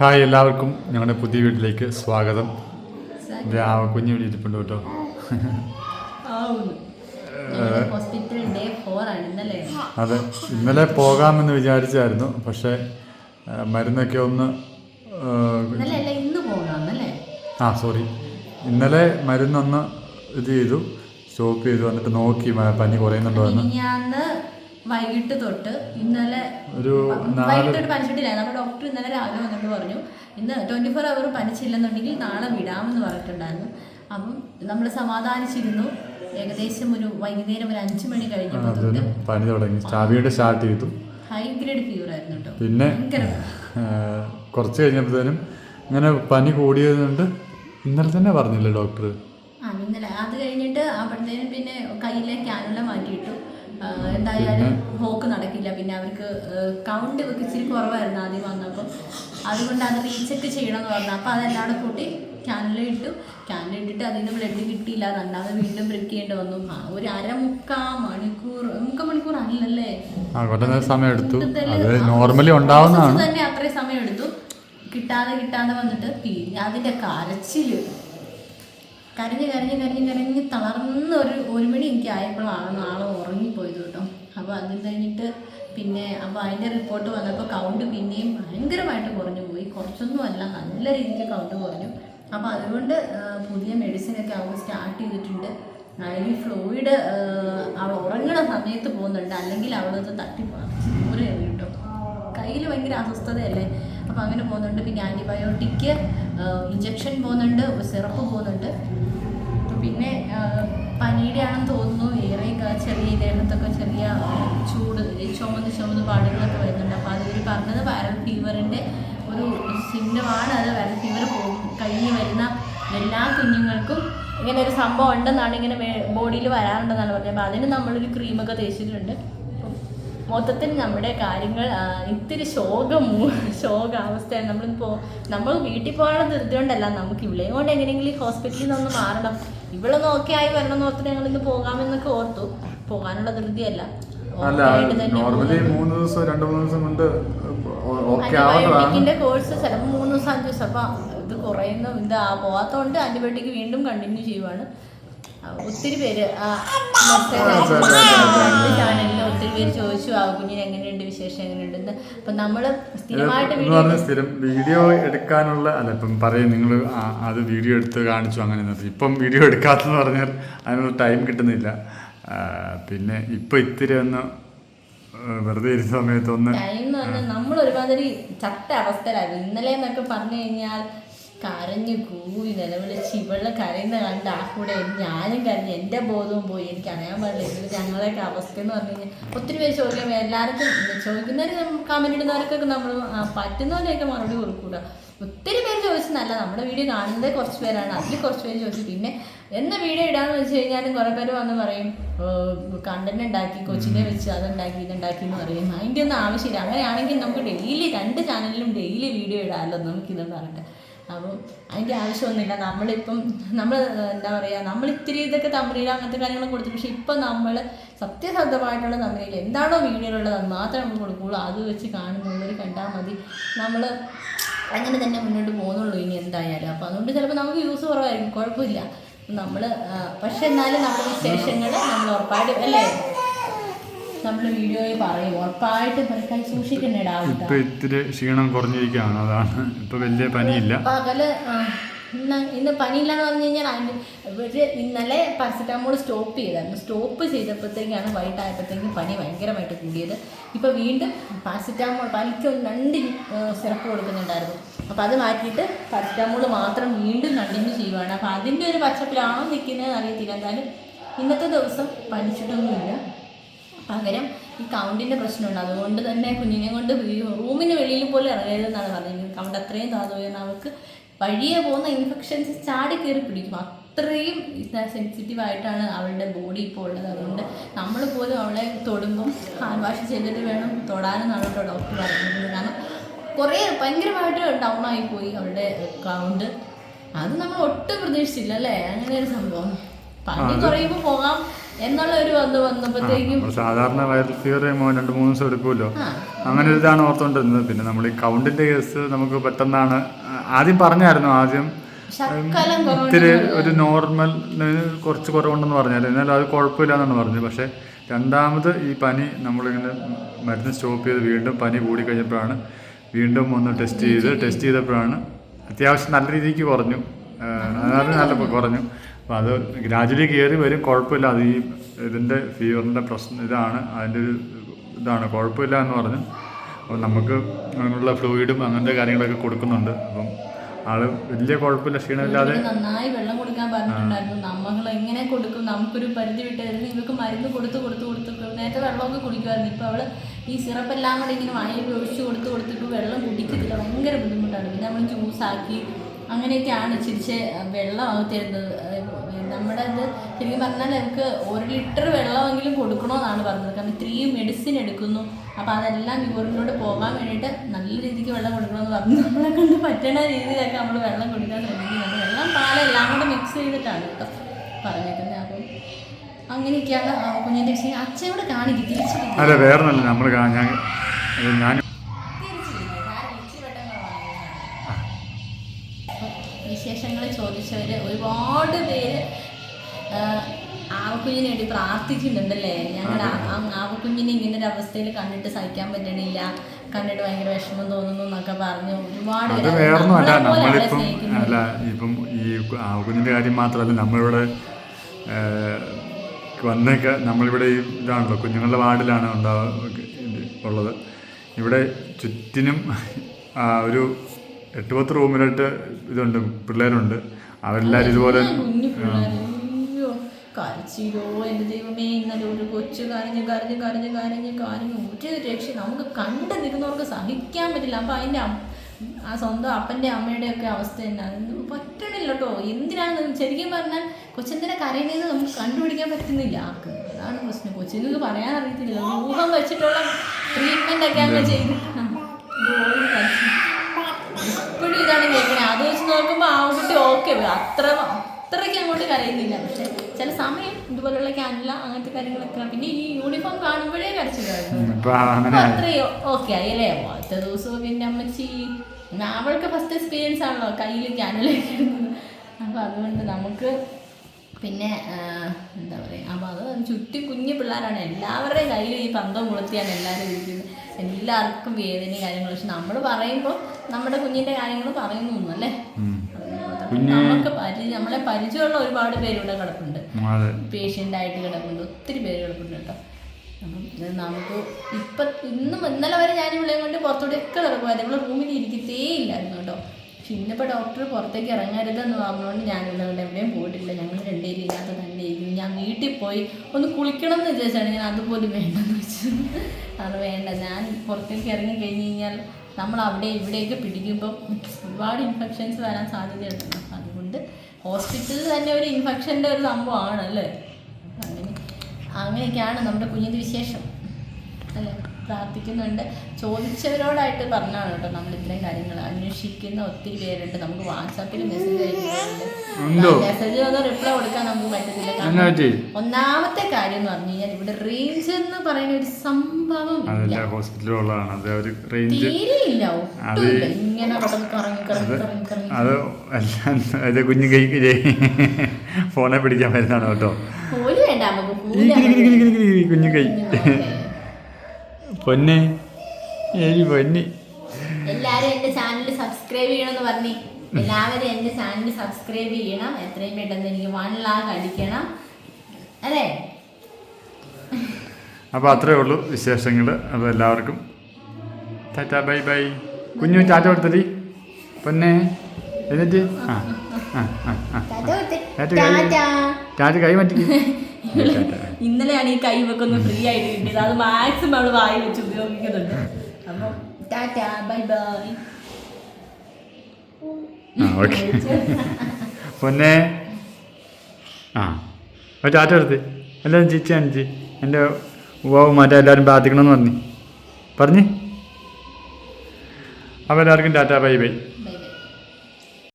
Hi എല്ലാവർക്കും. ഞങ്ങളുടെ പുതിയ വീട്ടിലേക്ക് സ്വാഗതം. ആ കുഞ്ഞു ഇരിപ്പുണ്ട് കേട്ടോ. അതെ ഇന്നലെ പോകാമെന്ന് വിചാരിച്ചായിരുന്നു. പക്ഷേ മരുന്നൊക്കെ ഒന്ന് ആ, സോറി ഇന്നലെ മരുന്നൊന്ന് ഇത് ചെയ്തു. സ്റ്റോപ്പ് ചെയ്തു. എന്നിട്ട് നോക്കി പനി കുറയുന്നുണ്ടോ എന്ന്. വൈകിട്ട് തൊട്ട് ഇന്നലെ വൈകിട്ട് തൊട്ട് പനിച്ചിട്ടില്ല. നമ്മുടെ ഡോക്ടർ ഇന്നലെ രാവിലെ വന്നിട്ട് പറഞ്ഞു ഇന്ന് ട്വന്റി ഫോർ അവർ പനിച്ചില്ലെന്നുണ്ടെങ്കിൽ നാളെ വിടാമെന്ന് പറഞ്ഞിട്ടുണ്ടായിരുന്നു. അപ്പം നമ്മൾ സമാധാനിച്ചിരുന്നു. ഏകദേശം ഒരു വൈകുന്നേരം ഒരു അഞ്ചു മണി കഴിഞ്ഞപ്പോൾ പനി തുടങ്ങി. ചാവിയുടെ സ്റ്റാർട്ട് ചെയ്തു. ഹൈ ഗ്രേഡ് ഫീവർ ആയിരുന്നു കേട്ടോ പിന്നെ കുറച്ച് കഴിഞ്ഞപ്പോഴത്തേനും ഇങ്ങനെ പനി കൂടിയതുകൊണ്ട് ഇന്നലെ തന്നെ പറഞ്ഞില്ലേ ഡോക്ടർ ആ ഇന്നലെ. അത് കഴിഞ്ഞിട്ട് അപ്പോഴത്തേനും പിന്നെ കയ്യിലെ ക്യാനുല മാറ്റിയിട്ടു. എന്തായാലും ഹോക്ക് നടക്കില്ല. പിന്നെ അവർക്ക് കൗണ്ട് ഇച്ചിരി കുറവായിരുന്നു ആദ്യം വന്നപ്പോൾ അതുകൊണ്ട് അത് റീചെക്ക് ചെയ്യണം എന്ന് പറഞ്ഞു അപ്പോൾ അതെല്ലാം കൂടെ കൂട്ടി ക്യാനുല ഇട്ടു ക്യാനുല ഇട്ടിട്ട് അതിൽ നിന്ന് ബ്ലഡ് കിട്ടിയില്ല. രണ്ടാമത് വീണ്ടും ബ്രേക്ക് ചെയ്യേണ്ടി വന്നു. ഒരു അരമുക്കാ മണിക്കൂർ മുക്കാൽ മണിക്കൂർ അല്ലല്ലേ? സമയം എടുത്തു. നോർമലി ഉണ്ടാവുന്നതാണ്. തന്നെ അത്രയും സമയം എടുത്തു. കിട്ടാതെ കിട്ടാതെ വന്നിട്ട് പിന്നെ അതിന്റെ കരച്ചിൽ. കരഞ്ഞ് കരഞ്ഞ് കരഞ്ഞ് കരഞ്ഞ് തളർന്ന ഒരു ഒരു മണി എനിക്ക് ആയപ്പോഴാണ് നാളെ ഉറങ്ങിപ്പോയത് കേട്ടോ. അപ്പോൾ അത് കഴിഞ്ഞിട്ട് പിന്നെ അപ്പോൾ അതിന്റെ റിപ്പോർട്ട് വന്നപ്പോൾ കൗണ്ട് പിന്നെയും ഭയങ്കരമായിട്ട് കുറഞ്ഞു പോയി. കുറച്ചൊന്നും അല്ല നല്ല രീതിക്ക് കൗണ്ട് കുറഞ്ഞു. അപ്പോൾ അതുകൊണ്ട് പുതിയ മെഡിസിനൊക്കെ അവൾ സ്റ്റാർട്ട് ചെയ്തിട്ടുണ്ട്. അതിൽ ഫ്ലൂയിഡ് അവൾ ഉറങ്ങണ സമയത്ത് പോകുന്നുണ്ട്. അല്ലെങ്കിൽ അവളത് തട്ടിപ്പോ ഒരു കേട്ടോ. കയ്യിൽ ഭയങ്കര അസ്വസ്ഥതയല്ലേ? അപ്പോൾ അങ്ങനെ പോകുന്നുണ്ട്. പിന്നെ ആന്റിബയോട്ടിക്ക് ഇഞ്ചക്ഷൻ പോകുന്നുണ്ട് സിറപ്പ് പോകുന്നുണ്ട്. പിന്നെ പനിയുടെ ആണെന്ന് തോന്നുന്നു. ഏറെ ചെറിയ ദേഹത്തൊക്കെ ചെറിയ ചൂട് ചുമന്ന് ചുമന്ന് പാടുകളൊക്കെ വരുന്നുണ്ട്. അപ്പോൾ അതിൽ പറഞ്ഞത് വൈറൽ ഫീവറിന്റെ ഒരു സിംറ്റമാണ് അത് വൈറൽ ഫീവർ പോകും. കഴിഞ്ഞ് വരുന്ന എല്ലാ കുഞ്ഞുങ്ങൾക്കും ഇങ്ങനെ ഒരു സംഭവം ഉണ്ടെന്നാണ് ഇങ്ങനെ ബോഡിയിൽ വരാറുണ്ടെന്നാണ് പറഞ്ഞത്. അപ്പോൾ അതിന് നമ്മളൊരു ക്രീമൊക്കെ തേച്ചിട്ടുണ്ട്. അപ്പം മൊത്തത്തിൽ നമ്മുടെ കാര്യങ്ങൾ ഇത്തിരി ശോകം ശോകാവസ്ഥയാണ്. നമ്മളിപ്പോൾ നമ്മൾ വീട്ടിൽ പോകാനുള്ള ധൃതി കൊണ്ടല്ല നമുക്ക് ഇവിളെയും കൊണ്ട് എങ്ങനെയെങ്കിലും ഹോസ്പിറ്റലിൽ നിന്ന് മാറണം. ഇവിടെ നോക്കി ആയി വരണം എന്ന് ഓർത്ത് ഞങ്ങൾ ഇന്ന് പോകാമെന്നൊക്കെ ഓർത്തു. പോകാനുള്ള ധൃതിയല്ല. അല്ല നോർമലി മൂന്ന് ദിവസം രണ്ട് മൂന്ന് ദിവസം കൊണ്ട് ആന്റിബയോട്ടിക്കിന്റെ കോഴ്സ് ചിലപ്പോൾ മൂന്ന് ദിവസം അഞ്ച് ദിവസം. അപ്പം ഇത് കുറയുന്ന ഇത് ആ പോകാത്തതുകൊണ്ട് ആന്റിബയോട്ടിക് വീണ്ടും കണ്ടിന്യൂ ചെയ്യുവാണ്. ഒത്തിരി പേര് ചാനലിൽ ഒത്തിരി പേര് ചോദിച്ചു ആ കുഞ്ഞിന് എങ്ങനെയുണ്ട് വിശേഷം എങ്ങനെയുണ്ടെന്ന് അപ്പൊ നമ്മൾ സ്ഥിരമായിട്ട് സ്ഥിരം വീഡിയോ എടുക്കാനുള്ള അല്ല ഇപ്പം പറയും നിങ്ങൾ അത് വീഡിയോ എടുത്ത് കാണിച്ചു അങ്ങനെ ഇപ്പം വീഡിയോ എടുക്കാത്തെന്ന് പറഞ്ഞാൽ അതിനുള്ള ടൈം കിട്ടുന്നില്ല പിന്നെ ഇപ്പൊ ഇത്തിരി ഒന്ന് വെറുതെ ഇരുന്ന സമയത്തൊന്ന് നമ്മൾ ഒരുമാതിരി ചത്ത അവസ്ഥയിലായിരുന്നു ഇന്നലെ എന്നൊക്കെ പറഞ്ഞു കഴിഞ്ഞാൽ കരഞ്ഞു കൂവി നിലവിളിച്ച് ഇവളെ കരയുന്ന കണ്ട് ആ കൂടെ ഞാനും കരഞ്ഞു എന്റെ ബോധവും പോയി. എനിക്ക് അറിയാൻ പാടില്ല. ഇതിൽ ഞങ്ങളുടെയൊക്കെ അവസ്ഥ എന്ന് പറഞ്ഞു കഴിഞ്ഞാൽ ഒത്തിരി പേര് ചോദിക്കാൻ എല്ലാവർക്കും ചോദിക്കുന്നവർ കമന്റ് ഇടുന്നവർക്കൊക്കെ നമ്മൾ പറ്റുന്നവരെയൊക്കെ മറുപടി കൊടുക്കൂല ഒത്തിരി പേര് ചോദിച്ചതല്ല നമ്മുടെ വീഡിയോ കാണുന്നത് കുറച്ച് പേരാണ്. അതിൽ കുറച്ച് പേര് ചോദിച്ചു. പിന്നെ എന്ന് വീഡിയോ ഇടാന്ന് വെച്ച് കഴിഞ്ഞാലും കുറേ പേര് വന്ന് പറയും കണ്ടന്റ് ഉണ്ടാക്കി കൊച്ചിനെ വെച്ച് അതുണ്ടാക്കി ഇതുണ്ടാക്കി എന്ന് പറയും. അതിന്റെ ഒന്നും ആവശ്യമില്ല. അങ്ങനെയാണെങ്കിൽ നമുക്ക് ഡെയിലി രണ്ട് ചാനലിലും ഡെയിലി വീഡിയോ ഇടാമല്ലോ നമുക്കിതെന്ന് പറഞ്ഞിട്ട് അപ്പം അതിന്റെ ആവശ്യമൊന്നുമില്ല. നമ്മളിപ്പം നമ്മൾ എന്താ പറയുക നമ്മൾ ഇത്തിരി ഇതൊക്കെ തമ്മിൽ അങ്ങനത്തെ കാര്യങ്ങൾ കൊടുത്തു പക്ഷേ ഇപ്പം നമ്മൾ സത്യസന്ധമായിട്ടുള്ള തമ്മിൽ എന്താണോ വീഡിയോയിലുള്ളത് അത് മാത്രമേ നമ്മൾ കൊടുക്കുകയുള്ളൂ. അത് വെച്ച് കാണുന്നുള്ളവർ കണ്ടാൽ മതി. നമ്മൾ അങ്ങനെ തന്നെ മുന്നോട്ട് പോകുന്നുള്ളൂ ഇനി എന്തായാലും. അപ്പോൾ അതുകൊണ്ട് ചിലപ്പോൾ നമുക്ക് യൂസ് കുറവായിരിക്കും. കുഴപ്പമില്ല. നമ്മൾ പക്ഷെ എന്നാലും നമ്മുടെ വിശേഷങ്ങൾ നമ്മൾ ഉറപ്പായിട്ട് അല്ലേ? നമ്മൾ വീഡിയോയിൽ പറയും ഉറപ്പായിട്ട് പനിക്കായി സൂക്ഷിക്കണേടാ ഇപ്പൊ ഇത്തിരി ക്ഷീണം കുറഞ്ഞിരിക്കുകയാണ് അതാണ്. ഇപ്പൊ വലിയ പനിയില്ല. പകൽ ഇന്ന് ഇന്ന് പനിയില്ലാന്ന് പറഞ്ഞു കഴിഞ്ഞാൽ അതിന് ഇവർ ഇന്നലെ പാരസെറ്റാമോൾ സ്റ്റോപ്പ് ചെയ്തായിരുന്നു. സ്റ്റോപ്പ് ചെയ്തപ്പോഴത്തേക്കാണ് വൈകിട്ടായപ്പോഴത്തേക്കും പനി ഭയങ്കരമായിട്ട് കൂടിയത്. ഇപ്പോൾ വീണ്ടും പാരസെറ്റാമോൾ പനിക്ക് രണ്ട് സിറപ്പ് കൊടുക്കുന്നുണ്ടായിരുന്നു. അപ്പോൾ അത് മാറ്റിയിട്ട് പാരസെറ്റാമോൾ മാത്രം വീണ്ടും കണ്ടിന്യൂ ചെയ്യുവാണ്. അപ്പോൾ അതിന്റെ ഒരു പച്ചപ്പിലാണോ നിൽക്കുന്നത് അറിയത്തില്ല. എന്തായാലും ഇന്നത്തെ ദിവസം പനിച്ചിട്ടൊന്നുമില്ല. പകരം ഈ കൗണ്ടിന്റെ പ്രശ്നമുണ്ട്. അതുകൊണ്ട് തന്നെ കുഞ്ഞിനെ കൊണ്ട് റൂമിന് വെളിയിൽ പോലും ഇറങ്ങരുതെന്നാണ് പറഞ്ഞത്. കൗണ്ട് അത്രയും താഴ്ന്നു അവൾക്ക് വഴിയെ പോകുന്ന ഇൻഫെക്ഷൻസ് ചാടി കയറി പിടിക്കും. അത്രയും സെൻസിറ്റീവ് ആയിട്ടാണ് അവളുടെ ബോഡി ഇപ്പോൾ ഉള്ളത്. അതുകൊണ്ട് നമ്മൾ പോലും അവളെ തൊടുമ്പം ഹാൻഡ് വാഷ് ചെയ്തിട്ട് വേണം തൊടാനെന്നാണ് കേട്ടോ ഡോക്ടർ പറയുന്നത്. കാരണം കുറേ ഭയങ്കരമായിട്ട് ഡൗൺ ആയി പോയി അവളുടെ കൗണ്ട്. അത് നമ്മൾ ഒട്ടും പ്രതീക്ഷിച്ചില്ല അല്ലേ? അങ്ങനെ ഒരു സംഭവം. പനി കുറയുമ്പോൾ പോകാം. എന്നുള്ള ഒരു വന്ന് വന്നപ്പോഴത്തേക്കും നമ്മൾ സാധാരണ വൈറൽ ഫീവർ രണ്ട് മൂന്ന് ദിവസം എടുക്കുമല്ലോ. അങ്ങനെ ഒരു ഇതാണ് ഓർത്തോണ്ടിരുന്നത്. പിന്നെ നമ്മൾ ഈ കൗണ്ടിന്റെ കേസ് നമുക്ക് പെട്ടെന്നാണ് ആദ്യം പറഞ്ഞായിരുന്നു ആദ്യം ഇത്തിരി ഒരു നോർമൽ കുറച്ച് കുറവുണ്ടെന്ന് പറഞ്ഞാൽ എന്നാലും അത് കുഴപ്പമില്ല എന്നാണ് പറഞ്ഞത്. പക്ഷേ രണ്ടാമത് ഈ പനി നമ്മളിങ്ങനെ മരുന്ന് സ്റ്റോപ്പ് ചെയ്ത് വീണ്ടും പനി കൂടി കഴിഞ്ഞപ്പോഴാണ് വീണ്ടും ഒന്ന് ടെസ്റ്റ് ചെയ്ത് ടെസ്റ്റ് ചെയ്തപ്പോഴാണ് അത്യാവശ്യം നല്ല രീതിക്ക് കുറഞ്ഞു. അതായത് നല്ല കുറഞ്ഞു. അപ്പോൾ അത് ഗ്രാജുവലി കയറി വരും കുഴപ്പമില്ല. അത് ഈ ഇതിന്റെ ഫീവറിന്റെ പ്രശ്നം ഇതാണ് അതിന്റെ ഒരു ഇതാണ്. കുഴപ്പമില്ല എന്ന് പറഞ്ഞു അപ്പോൾ നമുക്ക് അങ്ങനെയുള്ള ഫ്ലൂയിഡും അങ്ങനത്തെ കാര്യങ്ങളൊക്കെ കൊടുക്കുന്നുണ്ട്. അപ്പം ആൾ വലിയ കുഴപ്പമില്ല ക്ഷീണമില്ലാതെ. നന്നായി വെള്ളം കൊടുക്കാൻ പറഞ്ഞിട്ടുണ്ടായിരുന്നു. നമ്മൾ എങ്ങനെ കൊടുക്കും? നമുക്കൊരു പരിധി വിട്ടായിരുന്നു ഇവർക്ക് മരുന്ന് കൊടുത്ത് കൊടുത്ത് കൊടുത്ത് നേരത്തെ വെള്ളമൊക്കെ കുടിക്കുമായിരുന്നു. ഇപ്പൊ അവൾ ഈ സിറപ്പ് എല്ലാം കൂടെ ഇങ്ങനെ വായിൽ ഒഴിച്ചു കൊടുത്ത് കൊടുത്തിട്ട് വെള്ളം കുടിക്കത്തില്ല. ഭയങ്കര ബുദ്ധിമുട്ടാണ്. പിന്നെ നമ്മൾ ജ്യൂസാക്കി അങ്ങനെയൊക്കെയാണ് ചിരിച്ച് വെള്ളം തരുന്നത്. നമ്മുടെ ഇത് ശരിക്കും പറഞ്ഞാൽ നമുക്ക് ഒരു ലിറ്റർ വെള്ളമെങ്കിലും കൊടുക്കണമെന്നാണ് പറഞ്ഞത്. കാരണം ഇത്രയും മെഡിസിൻ എടുക്കുന്നു. അപ്പോൾ അതെല്ലാം യൂറിനോട് പോകാൻ വേണ്ടിയിട്ട് നല്ല രീതിക്ക് വെള്ളം കൊടുക്കണമെന്ന് പറഞ്ഞു. നമ്മളെ കൊണ്ട് പറ്റണ രീതിയിലൊക്കെ നമ്മൾ വെള്ളം കൊടുക്കാൻ ശ്രമിക്കുന്നുണ്ട്. വെള്ളം പാലെല്ലാം കൂടെ മിക്സ് ചെയ്തിട്ടാണ് കേട്ടോ പറഞ്ഞേക്കുന്നത് അപ്പം അങ്ങനെയൊക്കെയാണ് കുഞ്ഞിന്റെ അച്ഛനോട് കാണിക്കും തിരിച്ചു അല്ല വേറെ നമ്മൾ ഞാൻ വിശേഷങ്ങൾ ചോദിച്ചവർ ഒരുപാട് പേര് ആവക്കുഞ്ഞിന് വേണ്ടി പ്രാർത്ഥിക്കുന്നുണ്ടല്ലേ? ഞങ്ങളുടെ ആവക്കുഞ്ഞിനെ ഇങ്ങനെ ഒരു അവസ്ഥയിൽ കണ്ടിട്ട് സഹിക്കാൻ പറ്റണില്ല. കണ്ടിട്ട് ഭയങ്കര വിഷമം തോന്നുന്നു എന്നൊക്കെ പറഞ്ഞു. ഒരുപാട് അത് വേറൊന്നുമല്ല നമ്മളിപ്പം അല്ല ഇപ്പം ഈ കാര്യം മാത്രമല്ല നമ്മളിവിടെ വന്നൊക്കെ നമ്മളിവിടെ ഈ ഇതാണല്ലോ കുഞ്ഞുങ്ങളുടെ വാർഡിലാണ് ഉണ്ടാവുക ഉള്ളത്. ഇവിടെ ചുറ്റിനും ഒരു എട്ട് പത്ത് റൂമിലായിട്ട് ഇതുണ്ട് പിള്ളേരുണ്ട്. അവരെല്ലാവരും ഇതുപോലെ കരച്ചിലോ എന്റെ ദൈവമേ ഇന്നലെ ഒരു കൊച്ചു കരഞ്ഞ് കരഞ്ഞ് കരഞ്ഞ് കരഞ്ഞ് കരഞ്ഞ് ഒരു രക്ഷ നമുക്ക് കണ്ടു നിൽക്കുന്നവർക്ക് സഹിക്കാൻ പറ്റില്ല. അപ്പം അതിന്റെ ആ സ്വന്തം അപ്പന്റെ അമ്മയുടെ ഒക്കെ അവസ്ഥ തന്നെ. അതൊന്നും പറ്റണില്ല കേട്ടോ എന്തിനാണ് ശരിക്കും പറഞ്ഞാൽ കൊച്ചെന്തിനെ കരയുന്നത് നമുക്ക് കണ്ടുപിടിക്കാൻ പറ്റുന്നില്ല. ആർക്ക്? അതാണ് പ്രശ്നം. കൊച്ചിനൊക്കെ പറയാൻ അറിയത്തില്ല ഊഹം വെച്ചിട്ടുള്ള ട്രീറ്റ്മെന്റ് ഒക്കെ അങ്ങ് ചെയ്ത് ആ, ഇതുപോലെ കരച്ചിൽ. ഇപ്പോഴും ഇതാണ് കേൾക്കുന്നത് അത് വെച്ച് നോക്കുമ്പോൾ ആ കുട്ടി ഓക്കെ അത്ര അത്രയ്ക്ക് അങ്ങോട്ട് കരയുന്നില്ല. പക്ഷെ ചില സമയം ഇതുപോലുള്ള ക്യാനില അങ്ങനത്തെ കാര്യങ്ങളൊക്കെ പിന്നെ ഈ യൂണിഫോം കാണുമ്പോഴേ അപ്പൊ അത്രയും ഓക്കെ ആയില്ലേ അടുത്ത ദിവസവും പിന്നെ അമ്മച്ചി അവൾക്ക് ഫസ്റ്റ് എക്സ്പീരിയൻസ് ആണല്ലോ കയ്യിൽ ക്യാനിലേക്ക് ഇടുന്നത്. അപ്പോൾ അതുകൊണ്ട് നമുക്ക് പിന്നെ എന്താ പറയുക അപ്പോൾ അത് ചുറ്റി കുഞ്ഞു പിള്ളേരാണ്. എല്ലാവരുടെയും കയ്യിൽ ഈ പന്തം കൊളുത്തിയാണ് എല്ലാവരും ഇരിക്കുന്നത്. എല്ലാവർക്കും വേദനയും കാര്യങ്ങളും. പക്ഷെ നമ്മൾ പറയുമ്പോൾ നമ്മുടെ കുഞ്ഞിന്റെ കാര്യങ്ങൾ പറയുന്നു അല്ലേ. നമുക്ക് പരിചയം നമ്മളെ പരിചയമുള്ള ഒരുപാട് പേരിവിടെ കിടപ്പുണ്ട്. പേഷ്യന്റ് ആയിട്ട് കിടപ്പുണ്ട്. ഒത്തിരി പേര് കിടപ്പുണ്ട് കേട്ടോ. നമുക്ക് ഇപ്പം ഇന്നും ഇന്നലെ വരെ ഞാൻ ഇവിടെ കൊണ്ട് പുറത്തോടെയൊക്കെ കിടക്കുമായിരുന്നു ഇവിടെ റൂമിൽ ഇരിക്കത്തേ ഇല്ലായിരുന്നു കേട്ടോ. പക്ഷെ ഇന്നിപ്പോൾ ഡോക്ടർ പുറത്തേക്ക് ഇറങ്ങരുതെന്ന് പറഞ്ഞുകൊണ്ട് ഞാൻ ഇവിടെ കൊണ്ട് എവിടെയും പോയിട്ടില്ല. ഞങ്ങൾ രണ്ടുപേരും ഇല്ലാത്ത തന്നെ ഇരുന്നു ഞാൻ വീട്ടിൽ പോയി ഒന്ന് കുളിക്കണം എന്ന് വിചാരിച്ചാണ് ഞാൻ അതുപോലും വേണ്ടെന്ന് വെച്ചത്. അത് വേണ്ട. ഞാൻ പുറത്തേക്ക് ഇറങ്ങി കഴിഞ്ഞ് കഴിഞ്ഞാൽ നമ്മൾ അവിടെ ഇവിടെയൊക്കെ പിടിക്കുമ്പോൾ ഒരുപാട് ഇൻഫെക്ഷൻസ് വരാൻ സാധ്യതയുണ്ട്. അതുകൊണ്ട് ഹോസ്പിറ്റലിൽ തന്നെ ഒരു ഇൻഫെക്ഷന്റെ ഒരു സംഭവമാണ് അല്ലേ അങ്ങനെ അങ്ങനെയൊക്കെയാണ് നമ്മുടെ കുഞ്ഞിന്റെ വിശേഷം. അല്ലേ? പ്രാർത്ഥിക്കുന്നുണ്ട്. ചോദിച്ചവരോടായിട്ട് പറഞ്ഞാണ് കേട്ടോ നമ്മൾ ഇത്രയും കാര്യങ്ങൾ. അന്വേഷിക്കുന്ന ഒത്തിരി പേരുണ്ട്. നമുക്ക് വാട്സാപ്പിൽ മെസ്സേജ് അയക്കുന്നുണ്ട്. മെസ്സേജ് ഒന്നും റിപ്ലൈ കൊടുക്കാൻ നമുക്ക് പറ്റത്തില്ല. കാരണം ഒന്നാമത്തെ കാര്യം എന്ന് പറഞ്ഞു കഴിഞ്ഞാൽ ഇവിടെ റേഞ്ച് എന്ന് പറയുന്ന ഒരു സംഭവം ഇല്ല. അതല്ല ഹോസ്പിറ്റലുള്ളതാണ് അത് അവർ റേഞ്ച് തീരെ ഒട്ടുമില്ല. ഇങ്ങനെ കറങ്ങി കറങ്ങി കറങ്ങി കറങ്ങി. അത് അത് കുഞ്ഞു കൈക്ക് ഫോണെ പിടിക്കാൻ വരുന്നതാണ് കേട്ടോ. കുഞ്ഞു കൈ. പൊന്നെ. ഏയ് പൊന്നി. എല്ലാരും എന്റെ ചാനൽ സബ്സ്ക്രൈബ് ചെയ്യണമെന്ന് പറഞ്ഞു എല്ലാവരും എന്റെ ചാനൽ സബ്സ്ക്രൈബ് ചെയ്യണം. എത്രയും പെട്ടെന്ന് എനിക്ക് വൺ ലാക്ക് അടിക്കണം. അല്ലേ? അപ്പോൾ അത്രേ ഉള്ളൂ വിശേഷങ്ങൾ അപ്പോൾ എല്ലാവർക്കും ടാറ്റ ബൈ ബൈ. കുഞ്ഞു ടാറ്റ കൊടുത്തടി. പൊന്നെ. എന്നിട്ട്? ആ ആ ആ ആ ടാറ്റ കൈ മാറ്റി ഇന്നലെയാണ് ഈ കൈ വെക്കൊന്ന് ഫ്രീ ആയിട്ട് കിട്ടിയത്. അത് മാക്സിമം അവൾ വായി വെച്ച് ഉപയോഗിക്കുന്നുണ്ട്. അപ്പം ടാറ്റ ബൈ ബൈ. ഓക്കെ. പൊന്നെ. ആ ഒരു ചാറ്റ എടുത്ത്. എല്ലാവരും ചിച്ച അഞ്ചി. എന്റെ ഉവാവ് മാറ്റാൻ എല്ലാവരും പ്രാർത്ഥിക്കണമെന്ന് പറഞ്ഞു. പറഞ്ഞ്. അപ്പോൾ എല്ലാവർക്കും ടാറ്റ ബൈ. ബൈ